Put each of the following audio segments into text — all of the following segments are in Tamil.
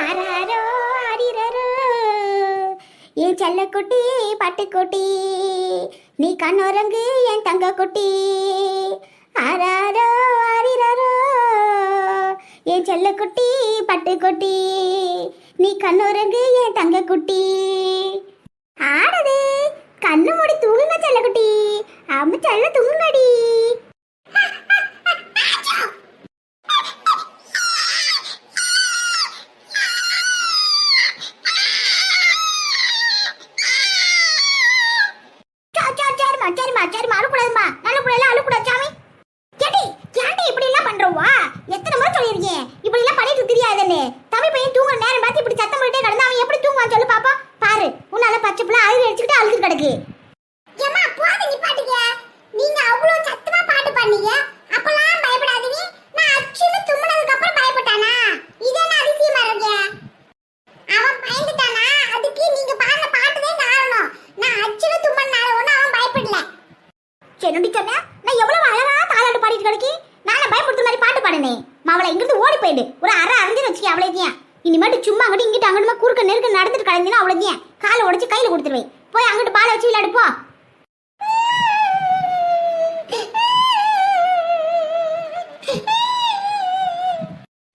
ஆறாரோ ஆரிரரோ. என் செல்ல குட்டி பட்டுக்குட்டி நீ கண்ணுறங்கு என் தங்க குட்டி. ஆறாரோ ஆரிரரோ. என் செல்ல குட்டி பட்டுக்குட்டி நீ கண்ணுறங்கு என் தங்க குட்டி. ஆடுது கண்ணு மூடி தூங்குங்க செல்ல குட்டி. அம்ம செல்ல தூங்குங்கடி சா- சா- சரிம்மா சரிம்மா சரிம்மா அழுக்கூடாதும்மா நல்ல பிள்ளைல அழுக்கூடாது சாமி கேட்டி ஏன்டி இப்படி எல்லாம் பண்றவா எத்தனை முறை சொல்லியிருக்கேன் இப்படி எல்லாம் பண்ணிட்டு தெரியாதுன்னு தம்பி பையன் தூங்குற நேரம் பார்த்து இப்படி சத்தம் போயிட்டே கிடந்தா அவன் எப்படி தூங்குவான் சொல்லு பாப்பா பாரு உன்னால பச்சை பிள்ளை அழுது அடிச்சுக்கிட்டு அழுது கிடக்கு ஏமா போத நிப்பாட்டுங்க நீங்க அவ்வளவு சத்தமா பாட்டு பண்ணீங்க அப்பலாம் பயப்படாதீங்க நான் அச்சுன்னு தும்முனதுக்கு அப்புறம் பயப்பட்டானா இது என்ன அதிசயமா இருக்கு அவன் பயந்துட்டானா அதுக்கு நீங்க பாடுற பாட்டுதான் காரணம் நான் அச்சுன்னு தும்மனால ஒன்னும் அவன் பயப்படல என்னடி சொன்ன நான் எவ்வளவு அழகா தாளாட்டு பாடிட்டு கிடக்கி நானும் பயப்படுத்த மாதிரி பாட்டு பாடுனே மாவளை இங்கிருந்து ஓடி போயிடு ஒரு அரை அரைஞ்சு வச்சுக்க அவ்வளோதையும் இனிமேட்டு சும்மா அங்கிட்டு இங்கிட்டு அங்கிட்டுமா குறுக்க நெருக்க நடந்துட்டு கிடந்தீங்கன்னா அவ்வளோதையும் காலை உடைச்சு கையில் கொடுத்துருவேன் போய் அங்கிட்டு பாலை வச்சு விளையாடு போ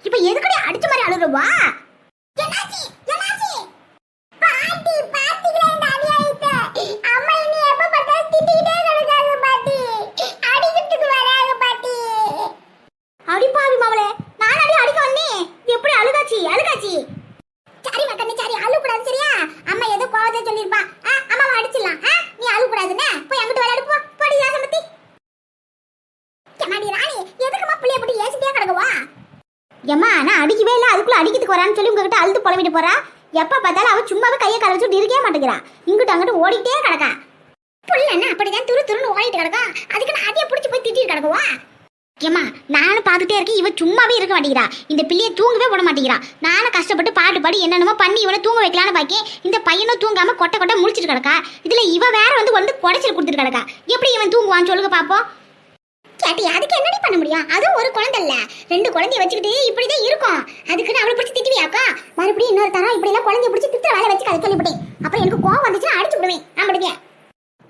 இப்ப எதுக்கடி அடிச்ச மாதிரி அழுறவா என்னாச்சு என்னாச்சு பாட்டி பாத்தீங்களா இந்த அநியாயத்தை அம்மா இனி எப்ப பார்த்தாலும் திட்டிக்கிட்டே கிடக்காங்க பாட்டி அடிக்கிறதுக்கு வராங்க பாட்டி அடி பாவி மாவளே நான் அடி அடிக்க வந்தேன் எப்படி அழுகாச்சி அழுகாச்சி சரி மக்கண்ணே சரி அழுகக்கூடாது சரியா அம்மா ஏதோ கோவத்தை சொல்லிருப்பா ஆ, அம்மாவை அடிச்சிடலாம் ஆ? நீ அழுகக்கூடாதுன்னு போய் அங்கிட்டு விளையாடு போ போடி யாசமத்தி எம்மாடி ராணி எதுக்குமா பிள்ளைய போட்டு ஏசிட்டே கிடக்குவா ஏம்மா நான் அடிக்கவே இல்லை அதுக்குள்ள அடிக்கிறதுக்கு வரான்னு சொல்லி உங்ககிட்ட அழுது புலம்பிட்டு போறா. எப்ப பார்த்தாலும் அவன் சும்மாவே கையை கலை வச்சுட்டு இருக்கவே மாட்டேங்கிறான் இங்கிட்ட அங்கிட்டு ஓடிட்டே கிடக்கா. புள்ளன்னா அப்படிதான் துரு துருன்னு ஓடிட்டு கிடக்கா? அதுக்கு நான் அதையே பிடிச்சி போய் திட்டிட்டு கிடக்குவா? ஏம்மா நானும் பார்த்துட்டே இருக்கேன் இவன் சும்மாவே இருக்க மாட்டேங்கிறா. இந்த பிள்ளையை தூங்கவே விட மாட்டேங்கிறா. நானும் கஷ்டப்பட்டு பாட்டு பாடி என்னென்னமோ பண்ணி இவனை தூங்க வைக்கலான்னு பாக்கேன். இந்த பையனும் தூங்காம கொட்டை கொட்டை முடிச்சிட்டு கிடக்கா. இதுல இவன் வேற வந்து வந்து குடைச்சல் கொடுத்துட்டு கிடக்கா. எப்படி இவன் தூங்குவான்னு சொல்லுங்க பாப்போம். கேட்டி அதுக்கு என்னடி பண்ண முடியும்? அதுவும் ஒரு குழந்தை இல்ல ரெண்டு குழந்தைய வச்சுக்கிட்டு இப்படிதான் இருக்கும். அதுக்குன்னு அவளை பிடிச்சி திட்டுவியாக்கா? மறுபடியும் இன்னொரு தரம் இப்படி எல்லாம் குழந்தைய பிடிச்சி திட்டுற வேலை வச்சு அதை கேள்விப்பட்டேன் அப்புறம் எனக்கு கோவம் வந்துச்சுன்னா அடிச்சு விடுவேன். ஆமாடுங்க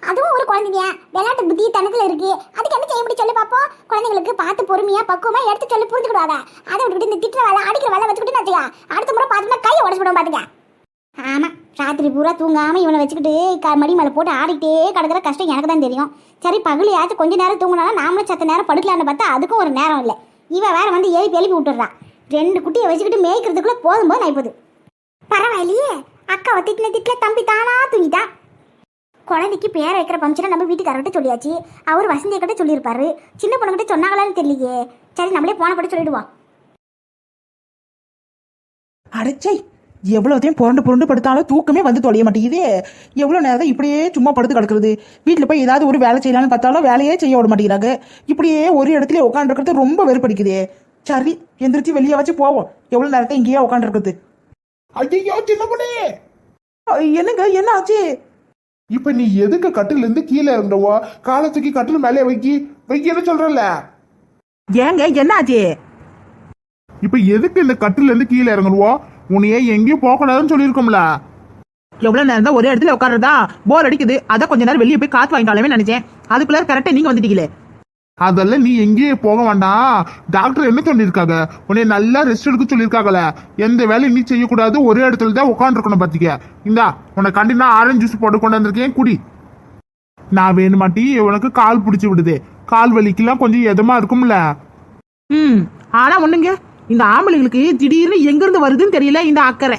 அதுவும் ஒரு குழந்தைங்க. விளையாட்டு புத்தி தனத்துல இருக்கு. அதுக்கு என்ன செய்ய முடியும் சொல்லு பாப்போம். குழந்தைங்களுக்கு பார்த்து பொறுமையா பக்குவமா எடுத்து சொல்லி புரிஞ்சுக்கிடுவாங்க. அதை விட்டுட்டு இந்த திட்டுற வேலை அடிக்கிற வேலை வச்சுக்கிட்டு வச்சுக்கா அடுத்த முறை பார்த்தோம்னா கையை உடச்சு விடுவோம் பாத்துக்க. ஆமாம் ராத்திரி பூரா தூங்காமல் இவனை வச்சுக்கிட்டு க- மடி மேலே போட்டு ஆடிக்கிட்டே கிடக்கிற கஷ்டம் எனக்கு தான் தெரியும். சரி பகலியாச்சும் கொஞ்ச நேரம் தூங்கினாலும் நாமளும் சத்த நேரம் படுக்கலான்னு பார்த்தா அதுக்கும் ஒரு நேரம் இல்லை. இவன் வேற வந்து எழுப்பி எழுப்பி விட்டுறா ரெண்டு குட்டியை வச்சுக்கிட்டு மேய்க்கிறதுக்குள்ளே போதும் போது நான் போகுது பரவாயில்லையே அக்காவை திட்டின திட்டில தம்பி தானா தூங்கிட்டா? குழந்தைக்கு பேரை வைக்கிற ஃபங்க்ஷனை நம்ம வீட்டுக்காரர்கிட்ட சொல்லியாச்சு. அவர் வசந்தியை கிட்ட சொல்லியிருப்பாரு. சின்ன பொண்ணுகிட்ட சொன்னாங்களான்னு தெரியலையே. சரி நம்மளே போன படி சொல்லிடுவோம். அடைச்சை. எவ்வளோத்தையும் புரண்டு புரண்டு படுத்தாலும் தூக்கமே வந்து தொலைய மாட்டேங்குது. எவ்வளோ நேரம் இப்படியே சும்மா படுத்து கிடக்குறது. வீட்டில் போய் ஏதாவது ஒரு வேலை செய்யலாம்னு பார்த்தாலும் வேலையே செய்ய விட மாட்டேங்கிறாங்க. இப்படியே ஒரு இடத்துல உட்காந்துருக்கிறது ரொம்ப வெறுப்படிக்குதே. சரி எந்திரிச்சு வெளியே வச்சு போவோம். எவ்வளோ நேரத்தை இங்கேயே உட்காந்துருக்குது ஐயோ சின்ன பொண்ணே! என்னங்க என்ன ஆச்சு? இப்ப நீ எதுக்கு கட்டில இருந்து கீழே இறங்குறவோ காலை தூக்கி கட்டில் மேலே வைக்கி வைக்கன்னு சொல்றல ஏங்க என்ன ஆச்சு? இப்ப எதுக்கு இந்த கட்டில இருந்து கீழே இறங்குறவோ உன்னையே எங்கேயும் போக கூடாதுன்னு சொல்லியிருக்கோம்ல. எவ்வளோ நேரம் தான் ஒரே இடத்துல உட்காருறதா? போர் அடிக்குது. அதான் கொஞ்ச நேரம் வெளியே போய் காத்து வாங்கிக்கலாமே நினைச்சேன். அதுக்குள்ள கரெக்டாக நீங்க வந்துட்டீங்களே. அதெல்லாம் நீ எங்கேயும் போக வேண்டாம். டாக்டர் என்ன சொல்லியிருக்காங்க? உன்னை நல்லா ரெஸ்ட் எடுக்க சொல்லியிருக்காங்கல்ல எந்த வேலையும் நீ செய்யக்கூடாது. ஒரே இடத்துல தான் உட்காந்துருக்கணும் பாத்திக்க இந்தா உன்னை கண்டினா ஆரஞ்சு ஜூஸ் போட்டு கொண்டு வந்திருக்கேன். குடி. நான் வேணுமாட்டி உனக்கு கால் பிடிச்சி விடுது. கால் வலிக்கெல்லாம் கொஞ்சம் எதமா இருக்கும்ல. ம் ஆனா ஒண்ணுங்க. இந்த ஆம்பளைங்களுக்கு திடீர்னு எங்கிருந்து வருதுன்னு தெரியல இந்த அக்கறை.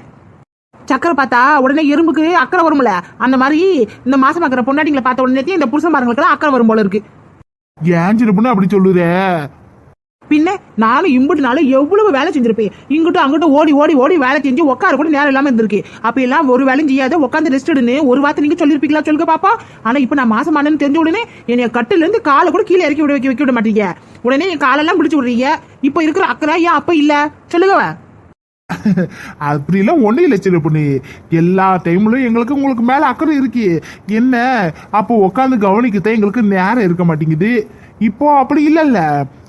சக்கரை பார்த்தா உடனே எறும்புக்கு அக்கறை வரும்ல? அந்த மாதிரி இந்த மாசம் பார்க்குற பொண்டாட்டிங்களை பார்த்த உடனே இந்த புருஷன் புருஷன்மார்களுக்கு அக்கறை வரும் போல இருக்கு. ஏன் சின்ன பொண்ணு அப்படி சொல்லுற? பின்ன நானும் இம்புட்டு நாளும் எவ்வளவு வேலை செஞ்சிருப்பேன் இங்கிட்டும் அங்கிட்டும் ஓடி ஓடி ஓடி வேலை செஞ்சு உட்கார கூட நேரம் இல்லாம இருந்திருக்கு. அப்ப எல்லாம் ஒரு வேலையும் செய்யாத உட்காந்து ரெஸ்ட் எடுன்னு ஒரு வார்த்தை நீங்க சொல்லிருப்பீங்களா சொல்லுங்க பாப்பா? ஆனா இப்ப நான் மாசம் ஆனேன்னு தெரிஞ்ச உடனே என்னைய கட்டுல இருந்து காலை கூட கீழே இறக்கி விட வைக்க வைக்க விட மாட்டீங்க. உடனே என் காலெல்லாம் பிடிச்சு விடுறீங்க. இப்ப இருக்கிற அக்கறை ஏன் அப்ப இல்ல? சொல்லுங்க அப்படிலாம் ஒன்றும் இல்லை சின்ன பொண்ணு. எல்லா டைம்லயும் எங்களுக்கு உங்களுக்கு மேல அக்கறை இருக்கு. என்ன? அப்போ உட்காந்து கவனிக்கத்தான் எங்களுக்கு நேரம் இருக்க மாட்டேங்குது. இப்போ அப்படி இல்லைல்ல.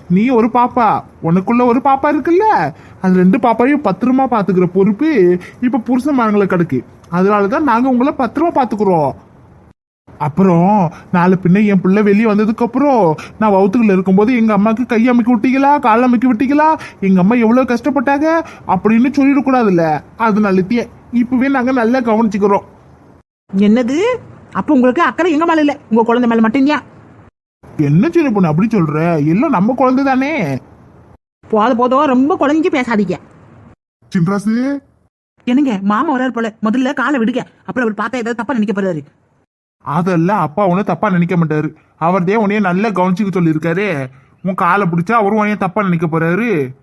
நீ ஒரு பாப்பா. உனக்குள்ள ஒரு பாப்பா இருக்குல்ல? அது ரெண்டு பாப்பாவையும் பத்திரமா பாத்துக்கிற பொறுப்பு இப்ப புருஷன்மார்களை கிடக்கு. அதனாலதான் நாங்க உங்களை பத்திரமா பாத்துக்கிறோம். அப்புறம் நாலு பின்ன என் பிள்ளை வெளியே வந்ததுக்கு அப்புறம் நான் வவுத்துக்குள்ள இருக்கும்போது எங்க அம்மாக்கு கை அமைக்க விட்டீங்களா? கால் அமைக்க விட்டீங்களா? எங்க அம்மா எவ்வளவு கஷ்டப்பட்டாங்க? அப்படின்னு சொல்லிடக்கூடாதுல்ல அதனாலத்திய இப்பவே நாங்க நல்லா கவனிச்சுக்கிறோம். என்னது? அப்ப உங்களுக்கு அக்கறை எங்க மேல இல்ல? உங்க குழந்தை மேல மட்டும்தான் என்ன சின்ன பொண்ணு அப்படி சொல்ற? எல்லாம் நம்ம குழந்தை தானே. போத போதும் ரொம்ப குழஞ்சி பேசாதீங்க. சின்ராசு? என்னங்க மாமா வராரு போல. முதல்ல காலை விடுங்க. அப்புறம் அவர் பார்த்தா ஏதாவது தப்பா நினைக்க போறாரு. அதெல்லாம் அப்பா ஒன்றும் தப்பா நினைக்க மாட்டாரு. அவர்தே உன்னைய நல்லா கவனிச்சுக்க சொல்லியிருக்காரு. உன் காலை பிடிச்சா அவரும் உன்னைய தப்பா நினைக்க போறாரு.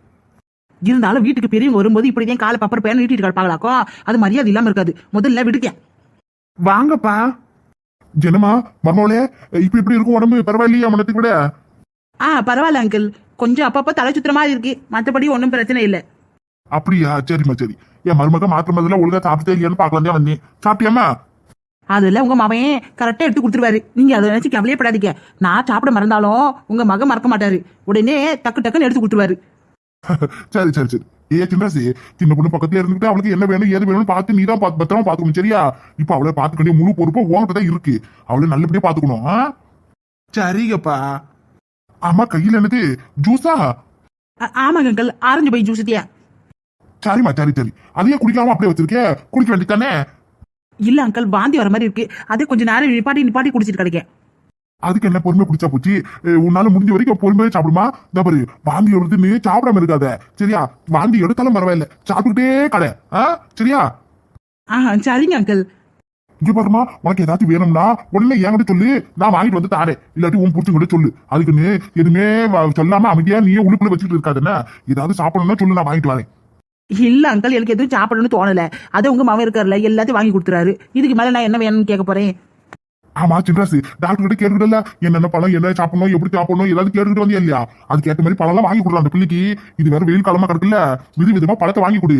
இருந்தாலும் வீட்டுக்கு பெரியவங்க வரும்போது இப்படிதான் காலை பப்பர் பேன் நீட்டிட்டு கிடப்பாங்களாக்கோ? அது மரியாதை இல்லாம இருக்காது. முதல்ல விடுங்க. வாங்கப்பா. ஜனமா மர்மோலே இப்ப இப்படி இருக்கும் உடம்பு பரவாயில்லையா மனத்துக்கு விட. ஆ பரவாயில்ல அங்கிள் கொஞ்சம் அப்பப்போ தலை சுத்துற மாதிரி இருக்கு. மற்றபடி ஒன்றும் பிரச்சனை இல்லை. அப்படியா? சரிம்மா சரி. என் மருமக மாத்திரம் மதுல ஒழுங்கா சாப்பிட்டே இல்லையான்னு பார்க்கலாம் தான் வந்தேன். சாப்பிட்டியாமா அதுல உங்க மகன் கரெக்டா எடுத்து கொடுத்துருவாரு. நீங்க அதை நினைச்சு கவலையப்படாதீங்க நான் சாப்பிட மறந்தாலும் உங்க மகன் மறக்க மாட்டாரு. உடனே டக்கு டக்குன்னு எடுத்து கொடுத்துருவாரு. சரி சரி சரி. ஏ சின்னராசி சின்ன பொண்ணு பக்கத்துல இருந்துட்டு அவளுக்கு என்ன வேணும் ஏது வேணும்னு பார்த்து நீ தான் பத்திரமா பாத்துக்கணும் சரியா? இப்ப அவளை பாத்துக்கண்டிய முழு பொறுப்பு உங்ககிட்ட தான் இருக்கு. அவளை நல்லபடியா பாத்துக்கணும்? சரிங்கப்பா. ஆமா கையில என்னது? ஜூஸா? ஆமாங்க அங்கிள். ஆரஞ்சு பை ஜூஸ் தியா சரிம்மா சரி சரி. அதையே குடிக்காம அப்படியே வச்சிருக்க? குடிக்க வேண்டியதானே இல்ல அங்கிள். வாந்தி வர மாதிரி இருக்கு. அதே கொஞ்ச நேரம் நிப்பாட்டி நிப்பாட்டி குடிச்சிட்டு கிடைக்க அதுக்கு என்ன பொறுமை குடிச்சா போச்சு? உன்னால முடிஞ்ச வரைக்கும் பொறுமையா சாப்பிடுமா? இந்த பாரு வாந்தி எடுத்துன்னு சாப்பிடாம இருக்காத. சரியா? வாந்தி எடுத்தாலும் பரவாயில்ல. சாப்பிட்டுக்கிட்டே கடை. ஆ சரியா? ஆ சரிங்க அங்கிள் இங்க பாருமா உனக்கு ஏதாச்சும் வேணும்னா உடனே என்கிட்ட சொல்லு. நான் வாங்கிட்டு வந்து தாரேன். இல்லாட்டி உன் புடிச்சுக்கிட்ட சொல்லு. அதுக்குன்னு எதுவுமே சொல்லாம அமைதியா நீயே உள்ளுக்குள்ள வச்சுட்டு இருக்காதுன்னா ஏதாவது சாப்பிடணும்னா சொல்லு நான் வாங்கிட்டு வரேன். இல்ல அங்கிள் எனக்கு எதுவும் சாப்பிடணும்னு தோணல. அது உங்க மகன் இருக்காருல்ல எல்லாத்தையும் வாங்கி கொடுத்துறாரு. இதுக்கு மேல நான் என்ன வேணும்னு கேட்க போறேன்? ஆமா சின்ராசு டாக்டர் கிட்ட கேட்டுக்கிட்டல என்னென்ன பழம் என்ன சாப்பிடணும் எப்படி சாப்பிடணும் ஏதாவது கேட்டுக்கிட்டு வந்தியா இல்லையா? அதுக்கு ஏற்ற மாதிரி பழம்லாம் வாங்கி கொடுக்கலாம் அந்த பிள்ளைக்கு. இது வேற வெயில் காலமா கிடக்குல்ல. வித விதமா பழத்தை வாங்கி கொடு.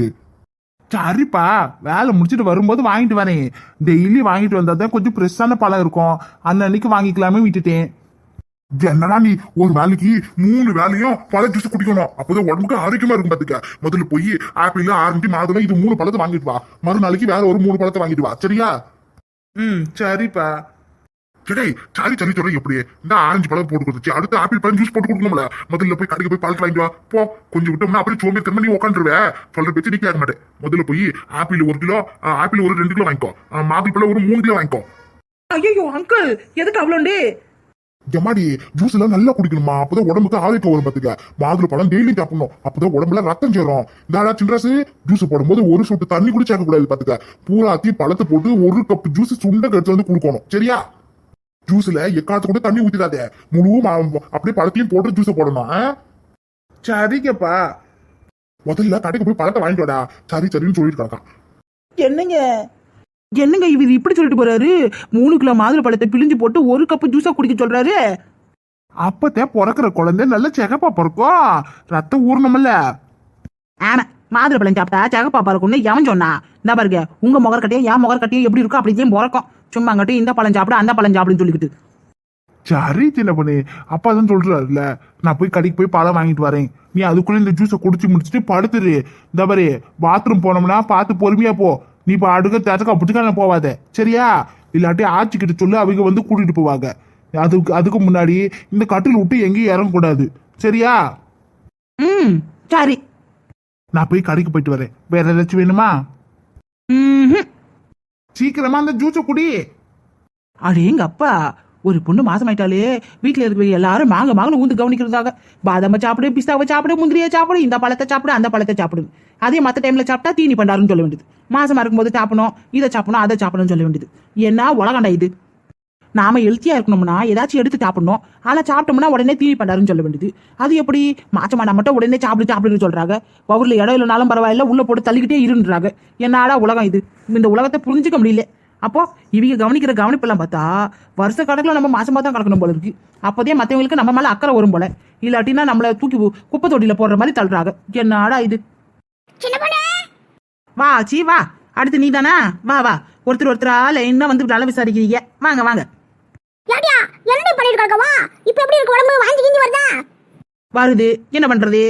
சரிப்பா வேலை முடிச்சிட்டு வரும்போது வாங்கிட்டு வரேன். டெய்லி வாங்கிட்டு வந்தா தான் கொஞ்சம் ஃப்ரெஷ்ஷான பழம் இருக்கும். அன்னன்னைக்கு வாங்கிக்கலாமே விட்டுட்டேன். என்னடா நீ ஒரு வேலைக்கு மூணு வேலையும் பழ ஜூஸ் குடிக்கணும். அப்போதான் உடம்புக்கு ஆரோக்கியமா இருக்கும் பாத்துக்க. முதல்ல போய் ஆப்பிள் ஆரஞ்சு மாதுளை இது மூணு பழத்தை வாங்கிட்டு வா. மறுநாளைக்கு வேற ஒரு மூணு பழத்தை வாங்கிட்டு வா. சரியா? ம் சரிப்பா. சரி சரி சரி சொல்ற எப்படி இந்த ஆரஞ்சு பழம் போட்டு கொடுத்துச்சு. அடுத்து ஆப்பிள் பழம் ஜூஸ் போட்டு கொடுக்கணும்ல. முதல்ல போய் கடைக்கு போய் பழத்தை வாங்கிட்டு வா. போ கொஞ்சம் விட்டோம்னா அப்படியே சோம்பேறி திரும்ப நீ உட்காந்துருவே சொல்ற பேச்சு நீ கேட்க மாட்டேன் முதல்ல போய் ஆப்பிள் ஒரு கிலோ ஆப்பிள் ஒரு ரெண்டு கிலோ வாங்கிக்கோ. மாதுளை பழம் ஒரு மூணு கிலோ வாங்கிக்கோ. ஐயோ அங்கிள் எதுக்கு அவ்வளோண்டு? எம்மாடி ஜூஸ் எல்லாம் நல்லா குடிக்கணுமா? அப்பதான் உடம்புக்கு ஆரோக்கியம் வரும் பாத்துக்க. மாதுளை பழம் டெய்லி சாப்பிடணும். அப்பதான் உடம்புல ரத்தம் சேரும். இந்த சின்ராசு. ஜூஸ் போடும்போது ஒரு சொட்டு தண்ணி கூட சேர்க்க கூடாது பாத்துக்க. பூராத்தையும் பழத்தை போட்டு ஒரு கப் ஜூஸ் சுண்ட கடிச்சு வந்து கொடுக்கணும். சரியா? ஜூஸ்ல எக்காத்து கூட தண்ணி ஊத்திடாத. முழு மா- அப்படியே பழத்தையும் போட்டு ஜூஸ் போடணும்? சரிங்கப்பா. முதல்ல கடைக்கு போய் பழத்தை வாங்கிட்டு வாடா. சரி சரின்னு சொல்லிட்டு கிடக்கான். என்னங்க? என்னங்க இவர் இப்படி சொல்லிட்டு போறாரு? மூணு கிலோ மாதுளை பழத்தை பிழிஞ்சு போட்டு ஒரு கப்பு ஜூஸா குடிக்க சொல்றாரு? அப்பத்தே பிறக்கிற குழந்தை நல்ல செகப்பா பிறக்கும். ரத்தம் ஊறணும்ல ஆமா. மாதுளை பழம் சாப்பிட்டா சகப்பா இருக்கும்னு எவன் சொன்னா? இந்த பாருங்க உங்க முகர் கட்டையும் என் முகர் கட்டையும் எப்படி இருக்கோ அப்படியே பிறக்கும் சும்மா கட்டி இந்த பழம் சாப்பிட அந்த பழம் சாப்பிடுன்னு சொல்லிக்கிட்டு. சரி பொண்ணு. அப்பா தான் சொல்றாருல நான் போய் கடைக்கு போய் பழம் வாங்கிட்டு வரேன். நீ அதுக்குள்ள இந்த ஜூஸை குடிச்சு முடிச்சுட்டு படுத்துரு. இந்த மாதிரி பாத்ரூம் போனோம்னா பார்த்து பொறுமையா போ. நீ இப்போ அடுக்க தேச்சக்கா பிடிச்சிக்கான போவாத. சரியா? இல்லாட்டி ஆச்சிக்கிட்ட சொல்லு அவங்க வந்து கூட்டிட்டு போவாங்க. அதுக்கு அதுக்கு முன்னாடி இந்த கட்டில் விட்டு எங்கேயும் இறங்கக்கூடாது. சரியா? ம் சரி. நான் போய் கடைக்கு போயிட்டு வரேன். வேற ஏதாச்சும் வேணுமா. சீக்கிரமா அந்த ஜூஸை குடி. அடேங்க அப்பா ஒரு பொண்ணு மாசமாயிட்டாலே வீட்டுல இருக்கிற எல்லாரும் மாங்க மாங்கன்னு ஊந்து கவனிக்கிறதாக பாதாம சாப்பிடு பிஸ்தாவை சாப்பிடு முந்திரியை சாப்பிடு இந்த பழத்தை சாப்பிடு அந்த பழத்தை சாப்பிடு. அதே மற்ற டைம்ல சாப்பிட்டா தீனி பண்டாருன்னு சொல்ல வேண்டியது. மாசமா இருக்கும்போது சாப்பிடணும் இதை சாப்பிடணும் அதை சாப்பிடணும்னு சொல்ல வேண்டியது. என்ன உலகண்டா இது? நாம ஹெல்த்தியா இருக்கணும்னா ஏதாச்சும் எடுத்து சாப்பிடணும். ஆனா சாப்பிட்டோம்னா உடனே தீனி பண்டாருன்னு சொல்ல வேண்டியது. அது எப்படி? மாச்சமானா மட்டும் உடனே சாப்பிடு சாப்பிடுன்னு சொல்றாங்க. பவுர்ல இடம் இல்லைனாலும் பரவாயில்ல உள்ள போட்டு தள்ளிக்கிட்டே இருன்றாங்க. என்னடா உலகம் இது? இந்த உலகத்தை புரிஞ்சுக்க முடியல. அப்போ இவங்க கவனிக்கிற கவனிப்பெல்லாம் பார்த்தா வருஷ கணக்கில் நம்ம மாசமா தான் கிடக்கணும் போல இருக்கு. அப்போதே மற்றவங்களுக்கு நம்ம மேல அக்கறை வரும் போல. இல்லாட்டினா நம்மளை தூக்கி குப்பை தொட்டியில போடுற மாதிரி தள்ளுறாங்க. என்னடா இது? வா சீ வா. அடுத்து நீ தானா வா வா. ஒருத்தர் ஒருத்தரா லைனா வந்து நல்லா விசாரிக்கிறீங்க. வாங்க வாங்க. யாடியா என்னடி பண்ணிட்டு இருக்கவா இப்ப எப்படி இருக்கு உடம்பு? வாங்கி கிஞ்சி வருதா? வருது. என்ன பண்றது?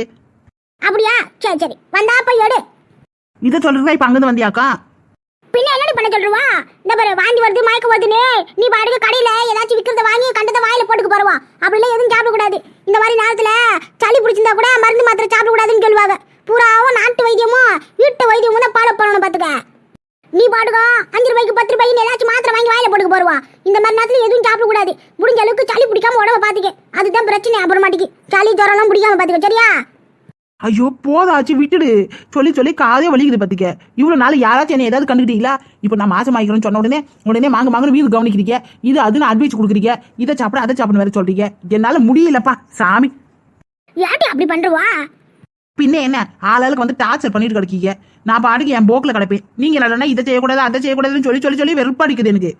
அப்படியா? சரி சரி. வந்தா போய் எடு. இதை சொல்றதா இப்ப அங்கிருந்து வந்தியாக்கா? பின்ன என்னடி பண்ண சொல்லுவா இந்த பாரு வாந்தி வருது மயக்க வருதுன்னு. நீ பாட்டுக்கு கடையில ஏதாச்சும் விக்கிறத வாங்கி கண்டத வாயில போட்டுக்க போறவா. அப்படிலாம் எதுவும் சாப்பிட கூடாது இந்த மாதிரி நேரத்துல சளி பிடிச்சிருந்தா கூட மருந்து மாத்திரை சாப்பிட கூடாதுன்னு சொல்லுவாங்க. பூராவும் நாட்டு வைத்தியமும் வீட்டு வைத்தியமும் தான் ஃபாலோ பண்ணணும் பாத்துக்க. நீ பாட்டுக்கோ அஞ்சு ரூபாய்க்கு பத்து ரூபாய்க்கு ஏதாச்சும் மாத்திரை வாங்கி வாயில போட்டுக்க போறவா. இந்த மாதிரி நேரத்துல எதுவும் சாப்பிட கூடாது. முடிஞ்ச அளவுக்கு சளி பிடிக்காம உடம்ப பாத்துக்க. அதுதான் பிரச்சனை அப்புறமாட்டிக்கு. சளி ஜுரம்லாம் பிடிக்காம பாத்துக்க சரியா? ஐயோ போதாச்சு விட்டுடு. சொல்லி சொல்லி காதே வலிக்குது பத்திக்க. இவ்வளவு நாள் யாராச்சும் என்ன ஏதாவது கண்டுக்கிட்டீங்களா இப்போ நான் மாசம் ஆகிக்கிறேன்னு சொன்ன உடனே உடனே மாங்க மாங்கன்னு வீடு கவனிக்கிறீங்க. இது அதுன்னு அட்வைஸ் கொடுக்குறீங்க. இதை சாப்பிட அதை சாப்பிட வேற சொல்றீங்க. என்னால முடியலப்பா சாமி. ஏட்டி அப்படி பண்றவா? பின்ன என்ன? ஆளாளுக்கு வந்து டார்ச்சர் பண்ணிட்டு கிடக்கீங்க. நான் பாட்டுக்கு என் போக்கில் கிடப்பேன். நீங்க இல்லைன்னா இதை செய்யக்கூடாது அதை செய்யக்கூடாதுன்னு சொல்லி சொல்லி சொல்லி வெறுப்பாடிக்குது எனக்கு.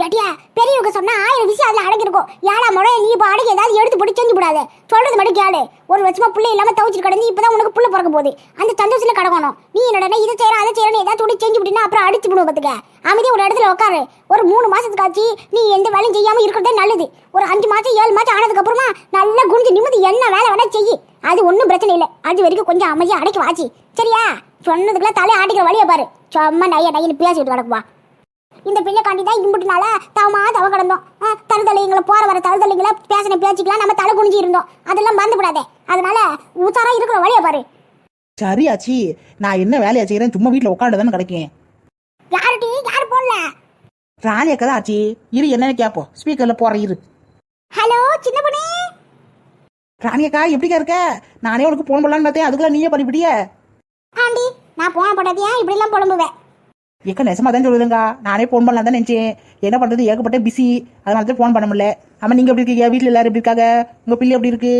கேட்டியா? பெரியவங்க சொன்னா ஆயிரம் விஷயம் அதில் அடங்கிருக்கும் யாரா முறைய நீ பாடுக்கு ஏதாவது எடுத்து போட்டு செஞ்சு விடாத சொல்றது மட்டும் கேளு. ஒரு வருஷமா புள்ளை இல்லாம தவிச்சிட்டு கிடந்து இப்பதான் உனக்கு புள்ள பிறக்க போகுது. அந்த சந்தோஷத்துல கிடக்கணும். நீ என்னடா இதை செய்யற அதை செய்யறன்னு ஏதாவது துணி செஞ்சு விட்டீங்கன்னா அப்புறம் அடிச்சு விடுவோம் பார்த்துக்க. அமைதியாக ஒரு இடத்துல உட்காரு ஒரு மூணு மாசத்துக்கு ஆச்சு நீ எந்த வேலையும் செய்யாம இருக்கிறதே நல்லது. ஒரு அஞ்சு மாசம் ஏழு மாசம் ஆனதுக்கு அப்புறமா நல்லா குடிஞ்சு நிமிந்து என்ன வேலை வேணா செய்யி. அது ஒன்றும் பிரச்சனை இல்லை. அது வரைக்கும் கொஞ்சம் அமைதியா அடக்கி வாச்சு. சரியா? சொன்னதுக்குள்ள தலையை ஆட்டிக்கிற வழியை பாரு. சும்மா நைய நையன்னு பேசிட்டு கிடக்குவா. இந்த பிள்ளை காண்டி தான் இம்புட்டுனால தவமா தவ கிடந்தோம். தழுதலைங்களை போற வர தழுதலைங்களை பேசின பேச்சுக்கெல்லாம் நம்ம தலை குனிஞ்சு இருந்தோம். அதெல்லாம் மறந்துவிடாதே. அதனால உத்தாரா இருக்கிற வழியை பாரு. சரியாச்சி நான் என்ன வேலையா செய்யறேன் சும்மா வீட்டில் உட்காந்து தானே கிடைக்கேன். யாருடி? யார் போடல? ராணி அக்கா ஆச்சி. இரு என்னன்னு கேட்போம் ஸ்பீக்கர்ல போற இரு. ஹலோ சின்ன பொண்ணு. ராணி அக்கா எப்படிக்கா இருக்க? நானே உனக்கு போன் பண்ணலான்னு பார்த்தேன். அதுக்குள்ள நீயே பண்ணிவிடிய ஆண்டி நான் போன படாதியா? இப்படி எல்லாம் புலம்புவேன். ஏக்கா நெசமா தான் சொல்லுதுங்க? நானே ஃபோன் பண்ணலாம் தான் நினைச்சேன். என்ன பண்றது? ஏகப்பட்ட பிஸி அதனால தான் ஃபோன் பண்ண முடியல. ஆமா நீங்க எப்படி இருக்கீங்க? வீட்டில் எல்லாரும் எப்படி இருக்காங்க? உங்க பிள்ளை எப்படி இருக்கு?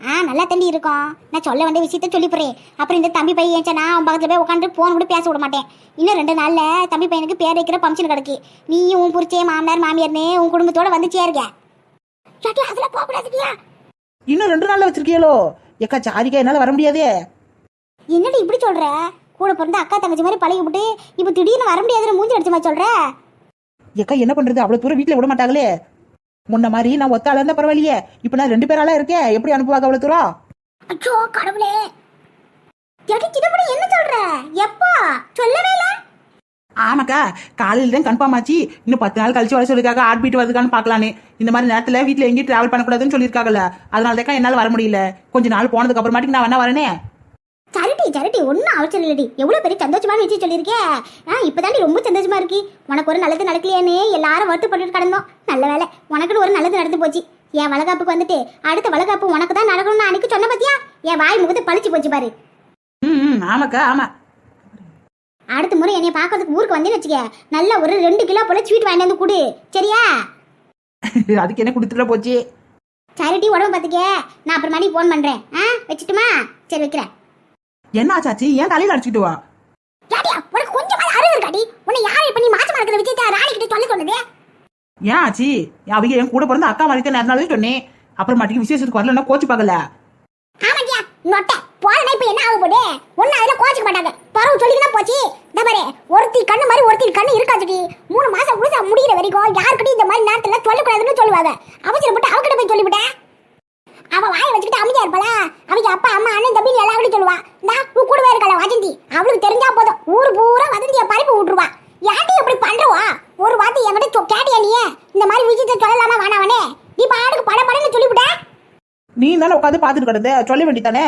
ஆ நல்லா தண்டி இருக்கும் நான் சொல்ல வேண்டிய விஷயத்த சொல்லி போறேன் அப்புறம் இந்த தம்பி பையன் ஏன்ச்சா அவன் பக்கத்துல போய் உட்காந்து போன் கூட பேச விட மாட்டேன். இன்னும் ரெண்டு நாள்ல தம்பி பையனுக்கு பேர் வைக்கிற ஃபங்க்ஷன் கிடக்கு. நீயும் உன் புரிச்சே மாமனார் மாமியார்னு உன் குடும்பத்தோட வந்து சேருங்க அதுல போக கூடாதுடியா இன்னும் ரெண்டு நாள்ல வச்சிருக்கீங்களோ ஏக்கா சாரிக்கா என்னால வர முடியாதே. என்னடி இப்படி சொல்ற? கூட பிறந்த அக்கா தங்கச்சி மாதிரி பழகி விட்டு இப்போ திடீர்னு வர முடியாதுன்னு மூஞ்சி அடிச்ச மாதிரி சொல்ற? ஏக்கா என்ன பண்றது? அவ்வளவு தூரம் வீட்டில் விட மாட்டாங்களே. முன்ன மாதிரி நான் ஒத்த ஆளா இருந்தா பரவாயில்லையே. இப்போ நான் ரெண்டு பேரால இருக்கேன் எப்படி அனுப்புவாங்க அவ்வளவு தூரம்? அச்சோ கடவுளே. சின்னப்படி என்ன சொல்ற? எப்போ? சொல்லவே இல்ல. ஆமாக்கா காலையில தான் கன்ஃபார்ம் ஆச்சு. இன்னும் பத்து நாள் கழிச்சு வர சொல்லிருக்காங்க. ஹார்ட் பீட் வருதுக்கான்னு பார்க்கலான்னு. இந்த மாதிரி நேரத்துல வீட்ல எங்கேயும் டிராவல் பண்ணக்கூடாதுன்னு சொல்லியிருக்காங்கல்ல அதனால தான் என்னால வர முடியல. கொஞ்ச நாள் போனதுக்கு அப்புறமாட்டிக்கு நான் வேணா வரனே. சரிட்டி சரிட்டி ஒன்றும் அவசரம் இல்லடி. எவ்வளோ பெரிய சந்தோஷமான விஷயம் சொல்லியிருக்கேன் ஆ இப்போதாண்டி ரொம்ப சந்தோஷமா இருக்கு. உனக்கு ஒரு நல்லது நடக்கலையேன்னு எல்லாரும் வருத்தப்பட்டுட்டு கிடந்தோம். நல்ல வேலை உனக்குன்னு ஒரு நல்லது நடந்து போச்சு. என் வளகாப்புக்கு வந்துட்டு அடுத்த வளகாப்பு உனக்கு தான் நடக்கணும்னு அன்னைக்கு சொன்ன பத்தியா? என் வாய் முகத்தை பழிச்சு போச்சு பாரு. ம் ஆமாக்கா ஆமா. அடுத்த முறை என்னை பார்க்கறதுக்கு ஊருக்கு வந்தேன்னு வச்சுக்க நல்லா ஒரு ரெண்டு கிலோ போல ஸ்வீட் வாங்கிட்டு வந்து கொடு. சரியா? அதுக்கு என்ன கொடுத்துட்டு போச்சு? சரிட்டி உடம்பு பார்த்துக்க. நான் அப்புறமாடி ஃபோன் பண்ணுறேன் ஆ வச்சுட்டுமா? சரி வைக்கிறேன். என்ன ஆச்சாச்சு ஏன் தலையில அடிச்சுட்டு வா? உனக்கு கொஞ்சம் அறிவு இருக்காடி. உன்னை யார் இப்ப நீ மாசமா இருக்கிற விஷயத்த ராணி கிட்ட சொல்ல சொன்னது? ஏன் ஆச்சு? அவங்க என் கூட பிறந்த அக்கா மாதிரி தான் சொன்னேன் அப்புறமாட்டிக்கு விசேஷத்துக்கு வரலன்னா கோச்சு பார்க்கல. ஆமாட்டியா நொட்டை போறனா இப்ப என்ன ஆக போகுது? ஒன்னும் அதுல கோச்சிக்க மாட்டாங்க. பரவு சொல்லிக்கினா போச்சு. மாதிரி ஒருத்தி கண்ணு மாதிரி ஒருத்தி கண்ணு இருக்காச்சுடி மூணு மாசம் முழுசா முடியிற வரைக்கும் யாருக்கிட்டையும் இந்த மாதிரி நேரத்துல சொல்லக்கூடாதுன்னு சொல்லுவாங்க. அவசரப்பட்டு அவகிட்ட போய் சொல்லிவிட்டேன். அவ வாயை வச்சுக்கிட்டு அமைதியா இருப்பாளா? அவங்க அப்பா அம்மா அண்ணன் தம்பி எல்லாரும் சொல்லுவா இந்தா உன் கூடவே இருக்கல வதந்தி அவளுக்கு தெரிஞ்சா போதும் ஊர் பூரா வதந்திய பரப்பி விட்டுருவா யார்ட்டி இப்படி பண்றவா ஒரு வார்த்தை என்கிட்ட சொ- கேட்டியா நீ இந்த மாதிரி விஷயத்த சொல்லலாமா வேணாவனே நீ பாட்டுக்கு பட படன்னு சொல்லிவிட்ட தானே உட்காந்து பார்த்துட்டு கிடந்த. சொல்ல வேண்டியதானே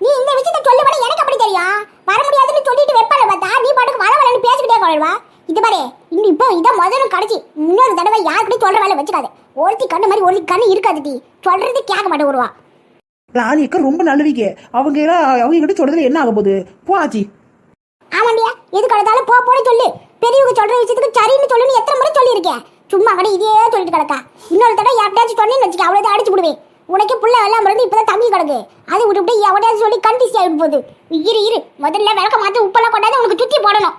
நீ இந்த விஷயத்த சொல்லுவனே எனக்கு அப்படி தெரியும். வர முடியாதுன்னு சொல்லிட்டு வெப்பல பார்த்தா நீ பாட்டுக்கு வர வரன்னு பேசிக்கிட்டே கொள்வா இது பாரு இன்னும் இப்போ இதான் முதலும் கடைசி இன்னொரு தடவை யாருக்கிட்டையும் சொல்ற வேலை வச்சுக்காது. ஒருத்தி கண்ணு மாதிரி ஒரு கண்ணு இருக்காது டி. சொல்றது கேட்க மாட்டேன் வருவா ராணி அக்கா ரொம்ப நல்லவிக்க அவங்க எல்லாம் அவங்க கிட்ட சொல்றதுல என்ன ஆக போகுது? போ ஆச்சி. ஆமாண்டியா எதுக்கு எடுத்தாலும் போ போன்னு சொல்லு. பெரியவங்க சொல்ற விஷயத்துக்கு சரின்னு சொல்லுன்னு எத்தனை முறை சொல்லியிருக்கேன். சும்மா கடை இதே சொல்லிட்டு கிடக்கா. இன்னொரு தடவை யார்ட்டாச்சும் சொன்னேன்னு வச்சுக்க அவ்வளோ அடிச்சு விடுவேன் உனக்கு புள்ள எல்லாம் பிறந்து இப்பதான் தம்பி கிடக்கு. அது விட்டு விட்டு எவடையாச்சும் சொல்லி கண்டிச்சு ஆகிட்டு போகுது. இரு இரு. முதல்ல விளக்க மாற்றி உப்பெல்லாம் கொண்டாந்து உனக்கு சுற்றி போடணும்.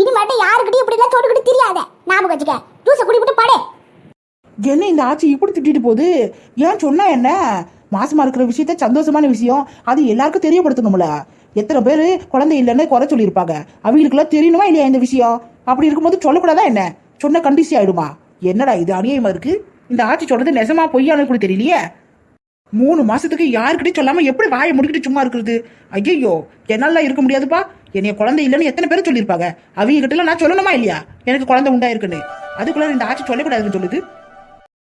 இனிமேட்டு யாருக்கிட்டையும் இப்படிலாம் தொட்டுக்கிட்டு தெரியாத. ஞாபகம் வச்சுக்க. ஜூஸை குடிப்பிட்டு படு. என்ன இந்த ஆட்சி இப்படி திட்டிட்டு போகுது? ஏன் சொன்னா என்ன? மாசமா இருக்கிற விஷயத்த சந்தோஷமான விஷயம். அது எல்லாருக்கும் தெரியப்படுத்தணும்ல. எத்தனை பேர் குழந்தை இல்லைன்னு குறை சொல்லியிருப்பாங்க. அவங்களுக்குலாம் தெரியணுமா இல்லையா இந்த விஷயம்? அப்படி இருக்கும்போது சொல்லக்கூடாதா என்ன? சொன்ன கண்டிசி ஆயிடுமா? என்னடா இது அநியாயமா இருக்கு? இந்த ஆச்சி சொல்றது நெசமா பொய்யானு கூட தெரியலையே. மூணு மாசத்துக்கு யாருக்கிட்டையும் சொல்லாம எப்படி வாயை முடிக்கிட்டு சும்மா இருக்கிறது? ஐயோ என்னால இருக்க முடியாதுப்பா. என்னைய குழந்தை இல்லைன்னு எத்தனை பேர் சொல்லியிருப்பாங்க? அவங்க கிட்ட நான் சொல்லணுமா இல்லையா? எனக்கு குழந்தை உண்டாயிருக்குன்னு அதுக்குள்ள இந்த ஆட்சி சொல்லக்கூடாதுன்னு சொல்லுது.